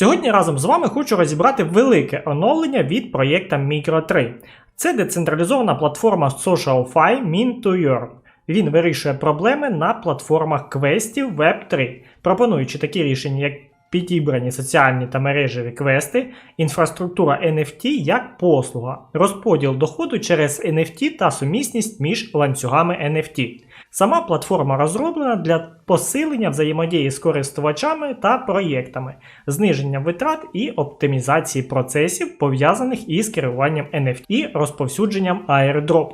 Сьогодні разом з вами хочу розібрати велике оновлення від проєкта Micro3. Це децентралізована платформа SocialFi Mint to Earn. Він вирішує проблеми на платформах квестів Web3, пропонуючи такі рішення, як підібрані соціальні та мережеві квести, інфраструктура NFT як послуга, розподіл доходу через NFT та сумісність між ланцюгами NFT. Сама платформа розроблена для посилення взаємодії з користувачами та проєктами, зниження витрат і оптимізації процесів, пов'язаних із керуванням NFT і розповсюдженням airdrop.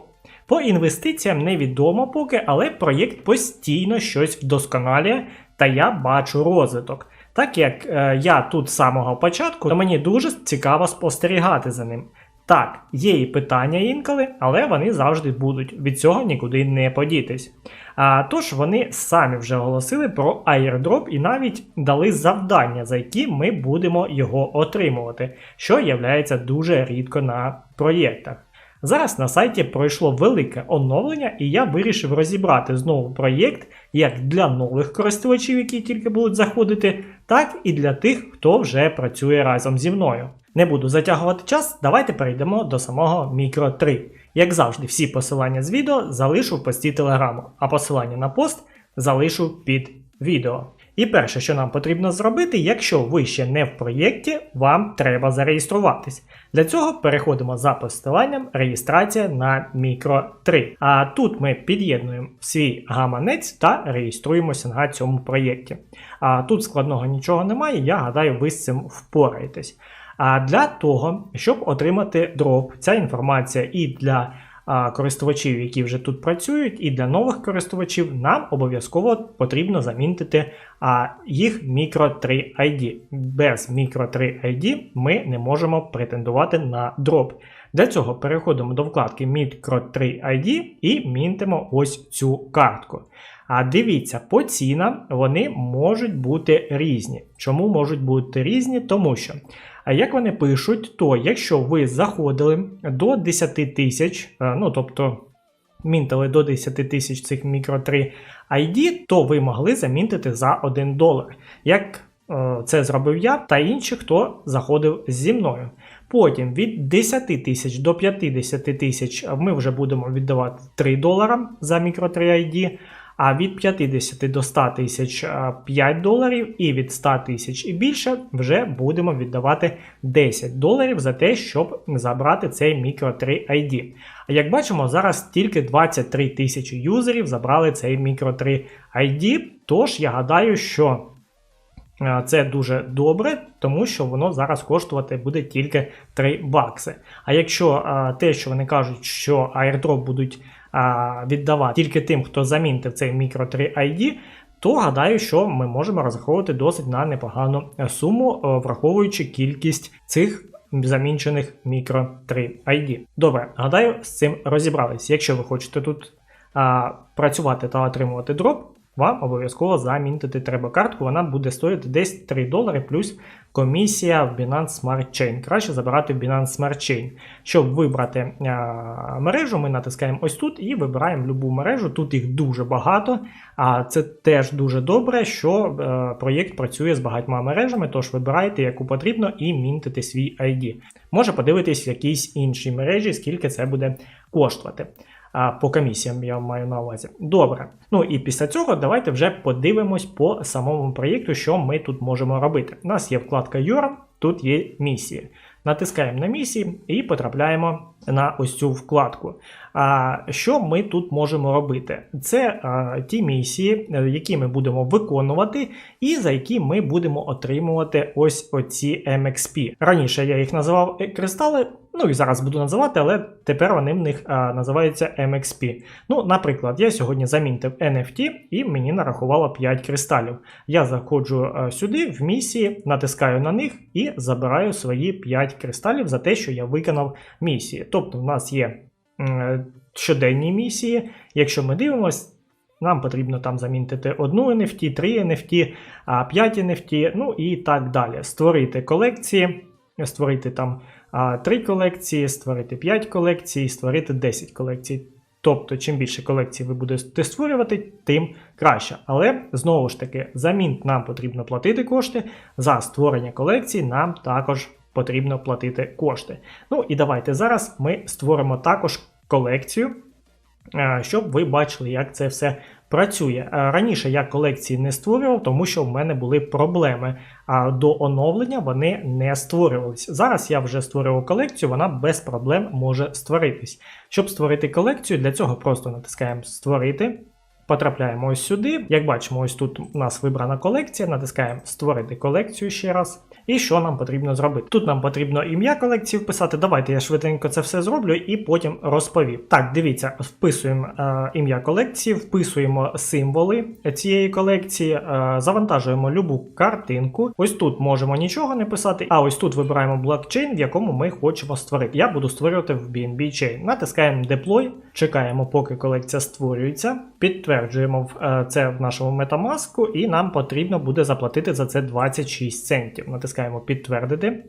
По інвестиціям невідомо поки, але проєкт постійно щось вдосконалює, та я бачу розвиток. Так як е, я тут з самого початку, то мені дуже цікаво спостерігати за ним. Так, є і питання інколи, але вони завжди будуть. Від цього нікуди не подітись. А, тож вони самі вже оголосили про airdrop і навіть дали завдання, за які ми будемо його отримувати, що є дуже рідко на проєктах. Зараз на сайті пройшло велике оновлення, і я вирішив розібрати знову проєкт як для нових користувачів, які тільки будуть заходити, так і для тих, хто вже працює разом зі мною. Не буду затягувати час, давайте перейдемо до самого Micro 3. Як завжди, всі посилання з відео залишу в пості телеграму, а посилання на пост залишу під відео. І перше, що нам потрібно зробити, якщо ви ще не в проєкті, вам треба зареєструватись. Для цього переходимо за посиланням реєстрація на Micro 3. А тут ми під'єднуємо свій гаманець та реєструємося на цьому проєкті. А тут складного нічого немає, я гадаю, ви з цим впораєтесь. А для того, щоб отримати дроп, ця інформація і для користувачів, які вже тут працюють, і для нових користувачів, нам обов'язково потрібно замінити їх Micro 3 ID. Без Micro 3 ID ми не можемо претендувати на дроп. Для цього переходимо до вкладки Micro 3 ID і мінтимо ось цю картку. А дивіться, по цінам вони можуть бути різні. Чому можуть бути різні? Тому що, як вони пишуть, то якщо ви заходили до 10 тисяч, е, ну тобто мінтили до 10 тисяч цих мікро 3 ID, то ви могли замінтити за 1 долар. Як е, це зробив я та інші, хто заходив зі мною. Потім від 10 тисяч до 50 тисяч ми вже будемо віддавати 3 долара за мікро 3 ID. А від 50 до 100 тисяч 5 доларів, і від 100 тисяч і більше вже будемо віддавати 10 доларів за те, щоб забрати цей мікро 3 ID. А як бачимо, зараз тільки 23 тисячі юзерів забрали цей мікро 3 ID. Тож я гадаю, що. Це дуже добре, тому що воно зараз коштувати буде тільки 3 бакси. А якщо а, те, що вони кажуть, що airdrop будуть віддавати тільки тим, хто замінтив цей мікро 3 ID, то гадаю, що ми можемо розраховувати досить на непогану суму, е, враховуючи кількість цих замінчених мікро 3 ID. Добре, гадаю, з цим розібрались. Якщо ви хочете тут а, працювати та отримувати дроп, вам обов'язково замінити треба картку, вона буде стоїти десь 3 долари плюс комісія в Binance Smart Chain. Краще забирати в Binance Smart Chain. Щоб вибрати а, мережу, ми натискаємо ось тут і вибираємо любу мережу. Тут їх дуже багато, а це теж дуже добре, що а, е, проєкт працює з багатьма мережами, тож вибирайте, яку потрібно, і мінтите свій ID. Може подивитись в якійсь іншій мережі, скільки це буде коштувати а, по комісіям я маю на увазі. Добре. Ну і після цього давайте вже подивимось по самому проєкту, що ми тут можемо робити. У нас є вкладка Your, тут є місії. Натискаємо на місії і потрапляємо на ось цю вкладку. А що ми тут можемо робити? Це а, ті місії, е, які ми будемо виконувати, і за які ми будемо отримувати ось оці MXP. Раніше я їх називав е, кристали, ну і зараз буду називати, але тепер вони в них а, називаються MXP. Ну, наприклад, я сьогодні замінтив NFT і мені нарахувало 5 кристалів. Я заходжу а, сюди в місії, натискаю на них і забираю свої 5 кристалів за те, що я виконав місії. Тобто, в нас є щоденні місії. Якщо ми дивимося, нам потрібно там замінити одну NFT, 3 NFT, 5 NFT, ну і так далі. Створити колекції, створити там 3 колекції, створити 5 колекцій, створити 10 колекцій. Тобто, чим більше колекцій ви будете створювати, тим краще. Але знову ж таки, за мінт нам потрібно платити кошти, за створення колекцій нам також потрібно платити кошти. Ну і давайте зараз ми створимо також колекцію, е, щоб ви бачили, як це все працює. Е, Раніше я колекції не створював, тому що в мене були проблеми. А до оновлення вони не створювалися. Зараз я вже створював колекцію, вона без проблем може створитись. Щоб створити колекцію, для цього просто натискаємо Створити. Потрапляємо ось сюди. Як бачимо, ось тут у нас вибрана колекція, натискаємо Створити колекцію ще раз. І що нам потрібно зробити? Тут нам потрібно ім'я колекції вписати. Давайте я швиденько це все зроблю і потім розповім. Так, дивіться, вписуємо е, ім'я колекції, вписуємо символи цієї колекції, е, завантажуємо любу картинку. Ось тут можемо нічого не писати, а ось тут вибираємо блокчейн, в якому ми хочемо створити. Я буду створювати в BNB Chain. Натискаємо Deploy, чекаємо, поки колекція створюється, підтверджуємо в- е, це в нашому Metamask, і нам потрібно буде заплатити за це 26 центів. Натискаємо підтвердити,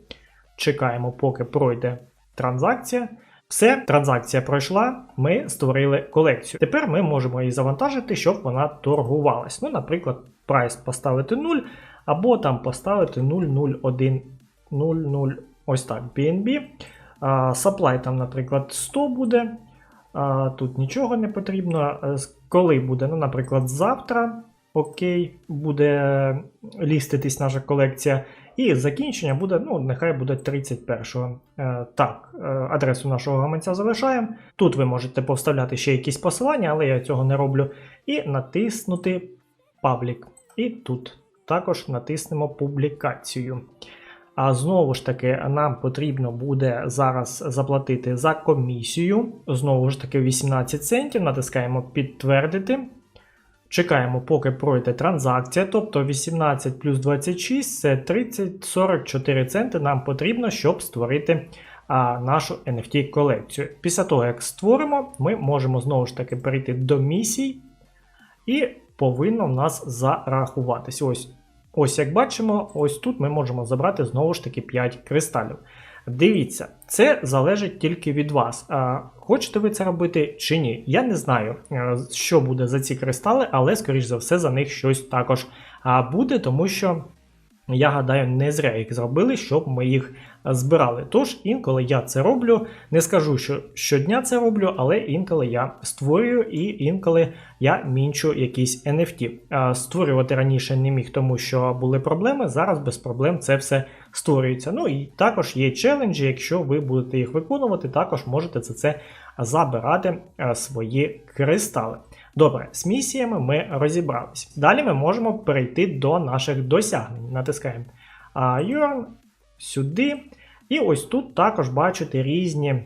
чекаємо, поки пройде транзакція. Все, транзакція пройшла, ми створили колекцію. Тепер ми можемо її завантажити, щоб вона торгувалась. Ну, наприклад, прайс поставити 0, або там поставити 001 00, ось так, BNB. Supply там, наприклад, 100 буде. Тут нічого не потрібно. Е, Коли буде, ну, наприклад, завтра. Окей, буде ліститись наша колекція. І закінчення буде, ну, нехай буде 31-го. Е, так, е, адресу нашого гаманця залишаємо. Тут ви можете повставляти ще якісь посилання, але я цього не роблю. І натиснути паблік. І тут також натиснемо публікацію. А знову ж таки, нам потрібно буде зараз заплатити за комісію. Знову ж таки, 18 центів. Натискаємо підтвердити. Чекаємо, поки пройде транзакція, тобто 18 плюс 26 це 30-44 центи нам потрібно, щоб створити а, нашу NFT колекцію. Після того, як створимо, ми можемо знову ж таки перейти до місій, і повинно в нас зарахуватись. Ось, ось як бачимо, ось тут ми можемо забрати знову ж таки 5 кристалів. Дивіться, це залежить тільки від вас. Хочете ви це робити чи ні? Я не знаю, е, що буде за ці кристали, але, скоріш за все, за них щось також буде, тому що. Я гадаю, не зря їх зробили, щоб ми їх збирали. Тож інколи я це роблю. Не скажу, що щодня це роблю, але інколи я створюю і інколи я мінчу якісь NFT. Створювати раніше не міг, тому що були проблеми. Зараз без проблем це все створюється. Ну і також є челенджі. Якщо ви будете їх виконувати, також можете за це забирати свої кристали. Добре, з місіями ми розібрались. Далі ми можемо перейти до наших досягнень. Натискаємо Yearn сюди. І ось тут також бачите різні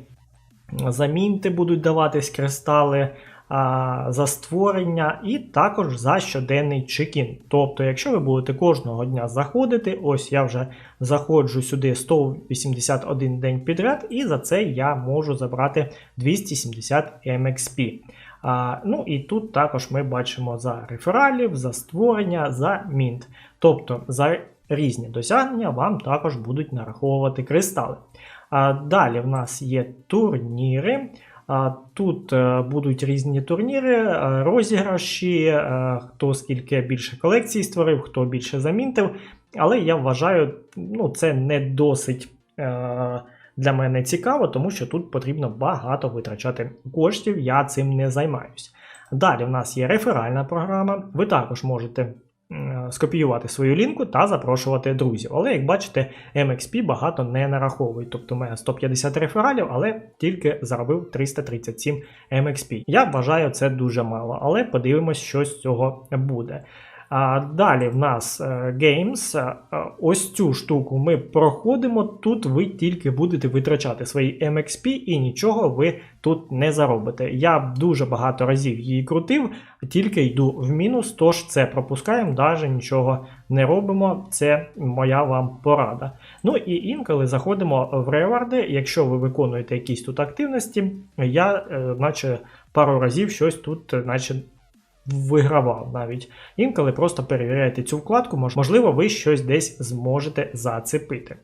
замінти будуть даватись кристали а, за створення, і також за щоденний чекін. Тобто, якщо ви будете кожного дня заходити, ось я вже заходжу сюди 181 день підряд, і за це я можу забрати 270 MXP. А, ну і тут також ми бачимо за рефералів, за створення, за мінт. Тобто за різні досягнення вам також будуть нараховувати кристали. А, далі в нас є турніри. Тут е, будуть різні турніри, е, розіграші, е, хто скільки більше колекцій створив, хто більше замінтив. Але я вважаю, ну, це не досить е, для мене цікаво, тому що тут потрібно багато витрачати коштів, я цим не займаюсь. Далі в нас є реферальна програма. Ви також можете скопіювати свою лінку та запрошувати друзів. Але як бачите, MXP багато не нараховує. Тобто у мене 150 рефералів, але тільки заробив 337 MXP. Я вважаю це дуже мало, але подивимось, що з цього буде. Далі в нас е, Games. Е, Ось цю штуку ми проходимо. Тут ви тільки будете витрачати свої MXP і нічого ви тут не заробите. Я дуже багато разів її крутив, тільки йду в мінус, тож це пропускаємо, навіть нічого не робимо. Це моя вам порада. Ну і інколи заходимо в реварди. Якщо ви виконуєте якісь тут активності, я е, наче пару разів щось тут, наче вигравав навіть. Інколи просто перевіряєте цю вкладку, можливо, ви щось десь зможете зацепити.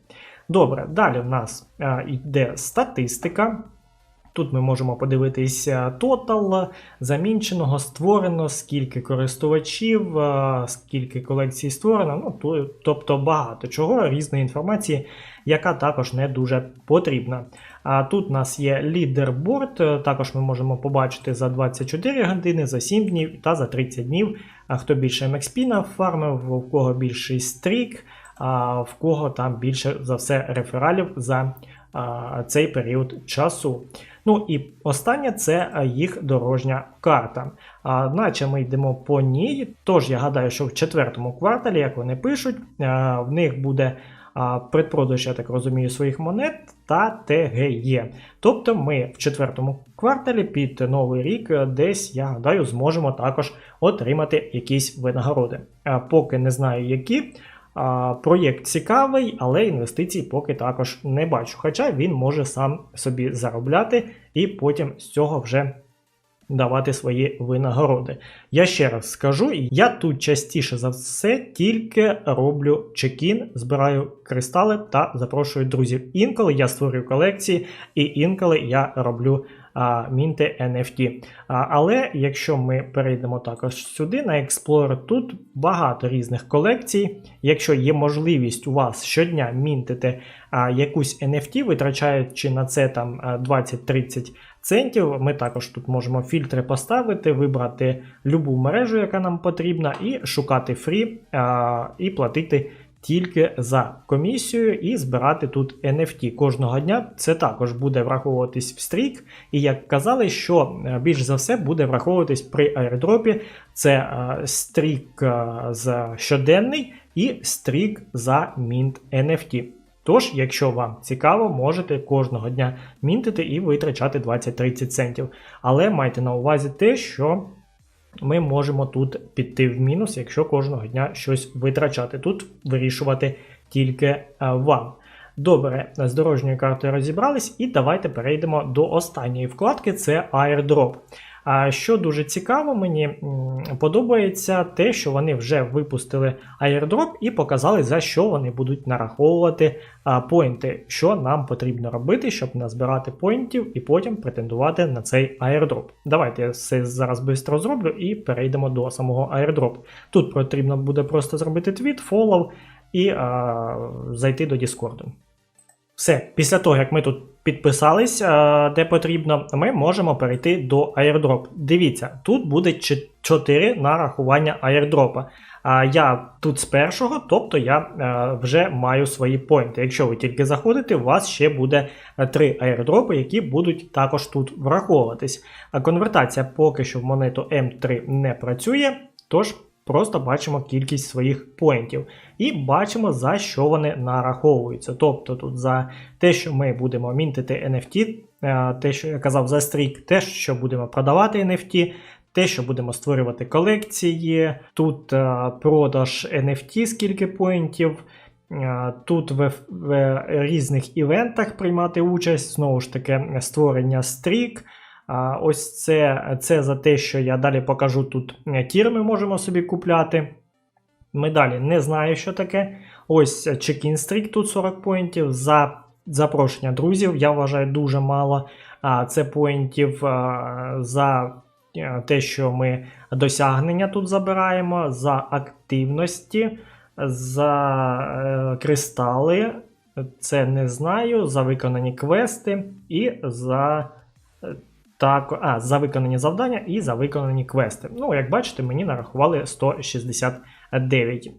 Добре, далі в нас е, йде статистика. Тут ми можемо подивитися тотал замінченого, створено, скільки користувачів, скільки колекцій створено, ну, то- тобто багато чого, різної інформації, яка також не дуже потрібна. А тут у нас є лідерборд, також ми можемо побачити за 24 години, за 7 днів та за 30 днів. Хто більше MXP нафармив, в кого більший стрік, а в кого там більше за все рефералів за а, цей період часу. Ну і останнє це їх дорожня карта. А, наче ми йдемо по ній. Тож я гадаю, що в четвертому кварталі, як вони пишуть, в них буде предпродаж, я так розумію, своїх монет та ТГЄ. Тобто ми в четвертому кварталі під новий рік е, десь, я гадаю, зможемо також отримати якісь винагороди. Поки не знаю які. Проєкт цікавий, але інвестицій поки також не бачу. Хоча він може сам собі заробляти і потім з цього вже давати свої винагороди. Я ще раз скажу, я тут частіше за все тільки роблю чекін, збираю кристали та запрошую друзів. Інколи я створюю колекції, і інколи я роблю мінти NFT. Але якщо ми перейдемо також сюди на Explorer, тут багато різних колекцій. Якщо є можливість у вас щодня мінтити якусь NFT, витрачаючи на це там 20-30 центів, ми також тут можемо фільтри поставити, вибрати любу мережу, яка нам потрібна, і шукати фрі і платити. Тільки за комісію і збирати тут NFT кожного дня. Це також буде враховуватись в стрік. І як казали, що е, більш за все буде враховуватись при аірдропі. Це е, стрік е, за щоденний і стрік за мінт NFT. Тож, якщо вам цікаво, можете кожного дня мінтити і витрачати 20-30 центів. Але майте на увазі те, що ми можемо тут піти в мінус, якщо кожного дня щось витрачати. Тут вирішувати тільки е, вам. Добре, з дорожньою картою розібрались, і давайте перейдемо до останньої вкладки: це airdrop. А що дуже цікаво, мені подобається те, що вони вже випустили airdrop і показали, за що вони будуть нараховувати поінти, що нам потрібно робити, щоб назбирати поінтів і потім претендувати на цей airdrop. Давайте я все зараз швидко зроблю і перейдемо до самого airdrop. Тут потрібно буде просто зробити твіт, фоллоу і а, зайти до Discord. Все, після того, як ми тут підписались, е, де потрібно, ми можемо перейти до airdrop. Дивіться, тут буде 4 нарахування airdrop. А я тут з першого, тобто я е, вже маю свої поінти. Якщо ви тільки заходите, у вас ще буде 3 airdropи, які будуть також тут враховуватись. А конвертація поки що в монету М3 не працює, тож просто бачимо кількість своїх поінтів. І бачимо, за що вони нараховуються. Тобто тут за те, що ми будемо мінтити NFT, е, те, що я казав за стрік, те, що будемо продавати NFT, те, що будемо створювати колекції, тут е, продаж NFT, скільки поінтів. е, Тут в, в різних івентах приймати участь, знову ж таки, створення стрік. Ось це, це за те, що я далі покажу тут е, тір ми можемо собі купляти. Ми далі не знаю, що таке. Ось check-in стрік тут 40 поінтів. За запрошення друзів, я вважаю, дуже мало. Це поінтів за е, те, що ми досягнення тут забираємо, за активності, за е, кристали. Це не знаю, за виконані квести і за. Так, а, за виконані завдання і за виконані квести. Ну, як бачите, мені нарахували 169.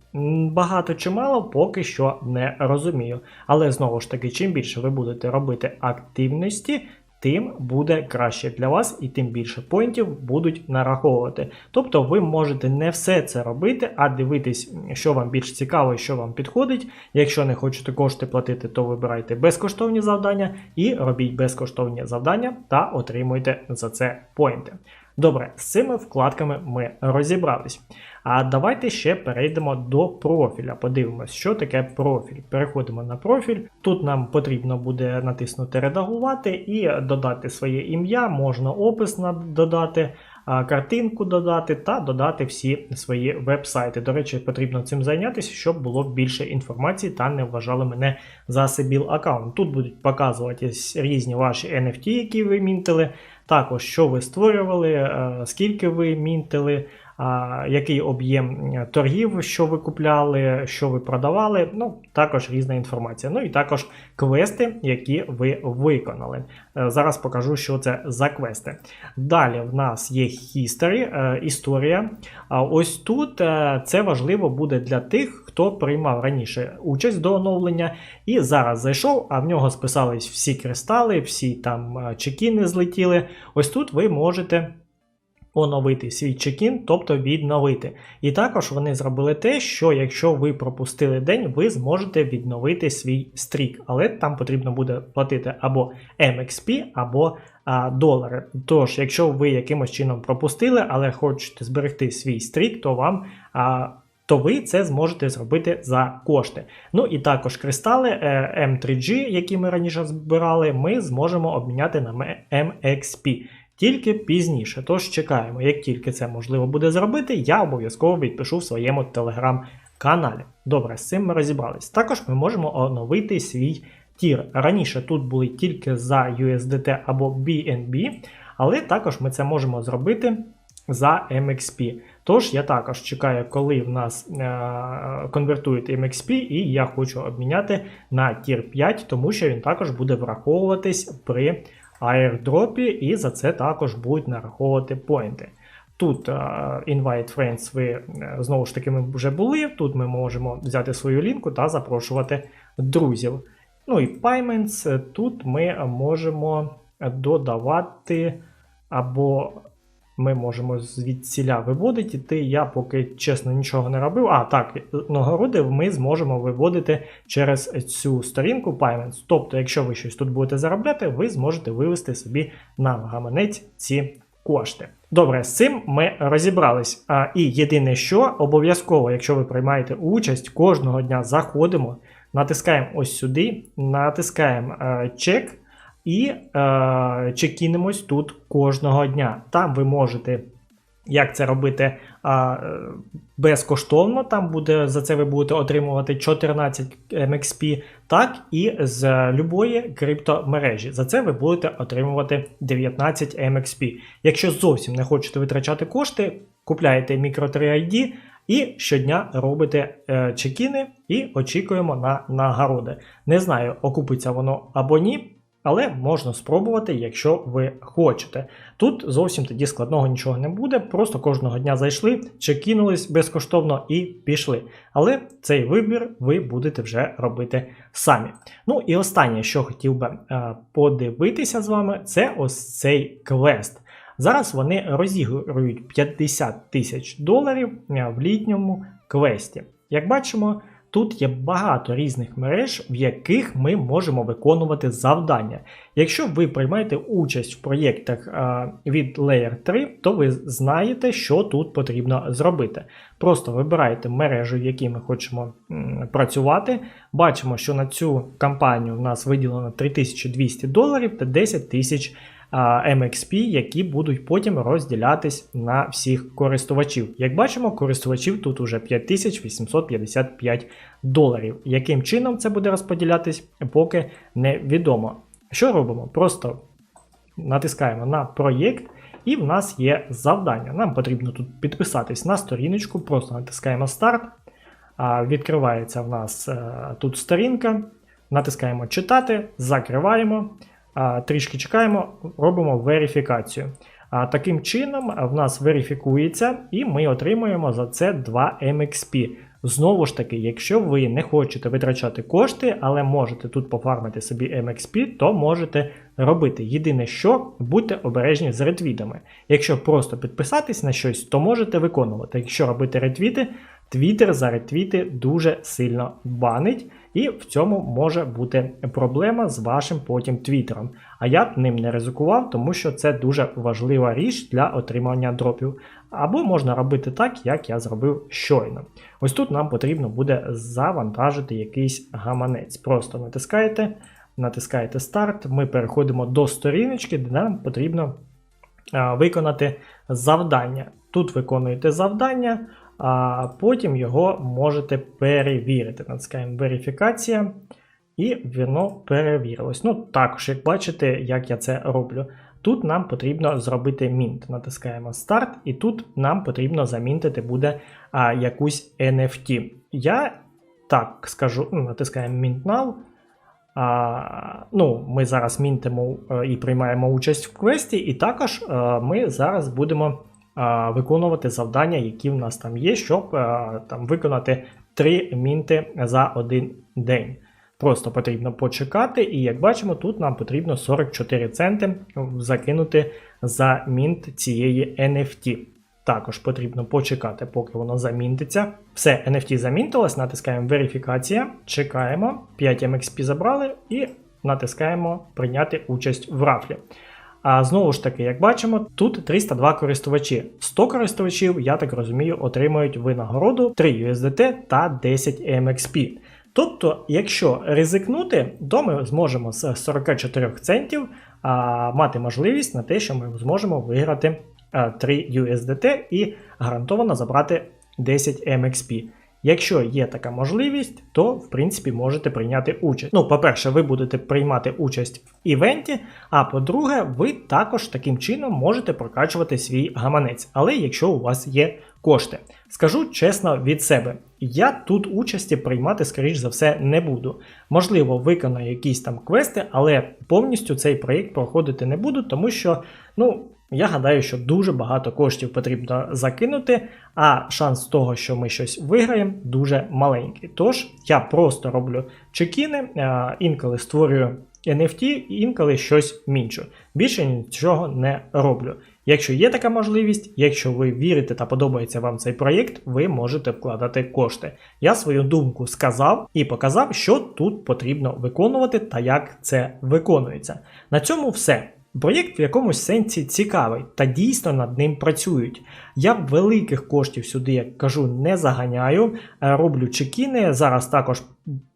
Багато чи мало, поки що не розумію. Але знову ж таки, чим більше ви будете робити активності, тим буде краще для вас і тим більше поінтів будуть нараховувати. Тобто ви можете не все це робити, а дивитись, що вам більш цікаво і що вам підходить. Якщо не хочете кошти платити, то вибирайте безкоштовні завдання і робіть безкоштовні завдання та отримуйте за це поінти. Добре, з цими вкладками ми розібрались. А давайте ще перейдемо до профіля. Подивимось, що таке профіль. Переходимо на профіль. Тут нам потрібно буде натиснути Редагувати і додати своє ім'я, можна опис додати, картинку додати та додати всі свої веб-сайти. До речі, потрібно цим зайнятися, щоб було більше інформації та не вважали мене за Сибіл аккаунт. Тут будуть показуватись різні ваші NFT, які ви мінтили. Також, що ви створювали, скільки ви мінтили, який об'єм е, торгів, що ви купляли, що ви продавали. Ну, також різна інформація. Ну і також квести, які ви виконали. Е, Зараз покажу, що це за квести. Далі в нас є history, е, історія. Ось тут це важливо буде для тих, хто приймав раніше участь до оновлення і зараз зайшов, а в нього списались всі кристали, всі там чекіни злетіли. Ось тут ви можете оновити свій чекін, тобто відновити. І також вони зробили те, що якщо ви пропустили день, ви зможете відновити свій стрік, але там потрібно буде платити або MXP, або а, долари. Тож, якщо ви якимось чином пропустили, але хочете зберегти свій стрік, то вам. А, то ви це зможете зробити за кошти. Ну і також кристали е, M3G, які ми раніше збирали, ми зможемо обміняти на MXP. Тільки пізніше. Тож чекаємо, як тільки це можливо буде зробити, я обов'язково відпишу в своєму телеграм-каналі. Добре, з цим ми розібрались. Також ми можемо оновити свій тір. Раніше тут були тільки за USDT або BNB, але також ми це можемо зробити за MXP. Тож я також чекаю, коли в нас е- конвертують MXP, і я хочу обміняти на тір 5, тому що він також буде враховуватись при аірдропі, і за це також будуть нараховувати поінти. Тут е, Invite Friends ви е, знову ж таки ми вже були. Тут ми можемо взяти свою лінку та запрошувати друзів. Ну і Payments, е, тут ми можемо додавати або ми можемо звідсіля виводити. Ти, я поки чесно нічого не робив. А, так, нагороди ми зможемо виводити через цю сторінку Payments. Тобто, якщо ви щось тут будете заробляти, ви зможете вивести собі на гаманець ці кошти. Добре, з цим ми розібрались. А, і єдине, що обов'язково, якщо ви приймаєте участь, кожного дня заходимо, натискаємо ось сюди, натискаємо е, чек і е, чекінемось тут кожного дня. Там ви можете. Як це робити а, е, безкоштовно, там буде за це ви будете отримувати 14 MXP, так і з любої криптомережі. За це ви будете отримувати 19 MXP. Якщо зовсім не хочете витрачати кошти, купляєте Micro 3 ID і щодня робите е, чекіни і очікуємо на нагороди. Не знаю, окупиться воно або ні. Але можна спробувати, якщо ви хочете. Тут зовсім тоді складного нічого не буде, просто кожного дня зайшли, чекінулись безкоштовно і пішли. Але цей вибір ви будете вже робити самі. Ну і останнє, що хотів би е, подивитися з вами, це ось цей квест. Зараз вони розігрують 50 тисяч доларів е, в літньому квесті. Як бачимо, Тут є багато різних мереж, в яких ми можемо виконувати завдання. Якщо ви приймаєте участь в проєктах від Layer 3, то ви знаєте, що тут потрібно зробити. Просто вибираєте мережу, в якій ми хочемо працювати. Бачимо, що на цю кампанію в нас виділено 3200 доларів та 10 тисяч MXP, які будуть потім розділятись на всіх користувачів. Як бачимо, користувачів тут уже 5855 доларів. Яким чином це буде розподілятись, поки невідомо. Що робимо? Просто натискаємо на проєкт. І в нас є завдання. Нам потрібно тут підписатись на сторіночку, просто натискаємо старт. Відкривається в нас е, тут сторінка. Натискаємо читати, закриваємо. Трішки чекаємо, робимо верифікацію. А, таким чином в нас верифікується, і ми отримуємо за це 2 MXP. Знову ж таки, якщо ви не хочете витрачати кошти, але можете тут пофармити собі MXP, то можете робити. Єдине, що будьте обережні з ретвітами. Якщо просто підписатись на щось, то можете виконувати. Якщо робити ретвіти, Твіттер за ретвіти дуже сильно банить, і в цьому може бути проблема з вашим потім твіттером. А я б ним не ризикував, тому що це дуже важлива річ для отримання дропів. Або можна робити так, як я зробив щойно. Ось тут нам потрібно буде завантажити якийсь гаманець. Просто натискаєте, натискаєте старт, ми переходимо до сторіночки, де нам потрібно виконати завдання. Тут виконуєте завдання, а потім його можете перевірити. Натискаємо верифікація, і воно перевірилось. Ну, також, як бачите, як я це роблю. Тут нам потрібно зробити мінт. Натискаємо старт, і тут нам потрібно замінтити буде а, якусь NFT. Я так скажу, ну, натискаємо Mint Now. А, ну, Ми зараз мінтимо е, і приймаємо участь в квесті, і також е, ми зараз будемо а, виконувати завдання, які в нас там є, щоб там виконати 3 мінти за один день. Просто потрібно почекати, і як бачимо, тут нам потрібно 44 центи закинути за мінт цієї NFT. Також потрібно почекати, поки воно замінтиться. Все, NFT замінтилось, натискаємо верифікація, чекаємо, 5 MXP забрали і натискаємо прийняти участь в рафлі. А знову ж таки, як бачимо, тут 302 користувачі. 100 користувачів, я так розумію, отримують винагороду 3 USDT та 10 MXP. Тобто, якщо ризикнути, то ми зможемо з 44 центів а, мати можливість на те, що ми зможемо виграти а, 3 USDT і гарантовано забрати 10 MXP. Якщо є така можливість, то в принципі можете прийняти участь. Ну, по-перше, ви будете приймати участь в івенті, а по-друге, ви також таким чином можете прокачувати свій гаманець, але якщо у вас є кошти. Скажу чесно від себе, я тут участі приймати, скоріш за все, не буду. Можливо, виконаю якісь там квести, але повністю цей проєкт проходити не буду, тому що, ну. Я гадаю, що дуже багато коштів потрібно закинути, а шанс того, що ми щось виграємо, дуже маленький. Тож я просто роблю чекіни, інколи створюю NFT, інколи щось мінчу. Більше нічого не роблю. Якщо є така можливість, якщо ви вірите та подобається вам цей проєкт, ви можете вкладати кошти. Я свою думку сказав і показав, що тут потрібно виконувати та як це виконується. На цьому все. Проєкт в якомусь сенсі цікавий та дійсно над ним працюють. Я великих коштів сюди, як кажу, не заганяю, роблю чекіни. Зараз також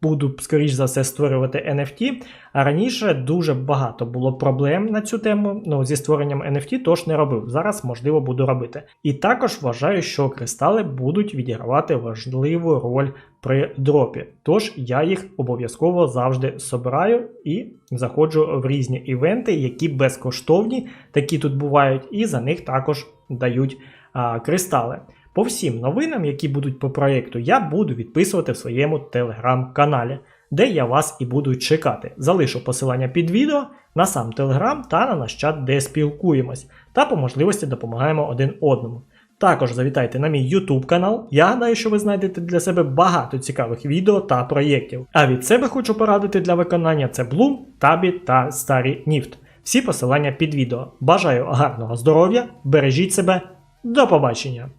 буду, скоріш за все, створювати NFT. А раніше дуже багато було проблем на цю тему ну, зі створенням NFT, тож не робив. Зараз, можливо, буду робити. І також вважаю, що кристали будуть відігравати важливу роль при дропі. Тож я їх обов'язково завжди собираю і заходжу в різні івенти, які безкоштовні, такі тут бувають, і за них також дають а, кристали. По всім новинам, які будуть по проєкту, я буду відписувати в своєму телеграм-каналі, де я вас і буду чекати. Залишу посилання під відео на сам телеграм та на наш чат, де спілкуємось, та по можливості допомагаємо один одному. Також завітайте на мій YouTube канал. Я гадаю, що ви знайдете для себе багато цікавих відео та проєктів. А від себе хочу порадити для виконання це Bloom, Tabі та Старі Ніфт. Всі посилання під відео. Бажаю гарного здоров'я, бережіть себе, до побачення!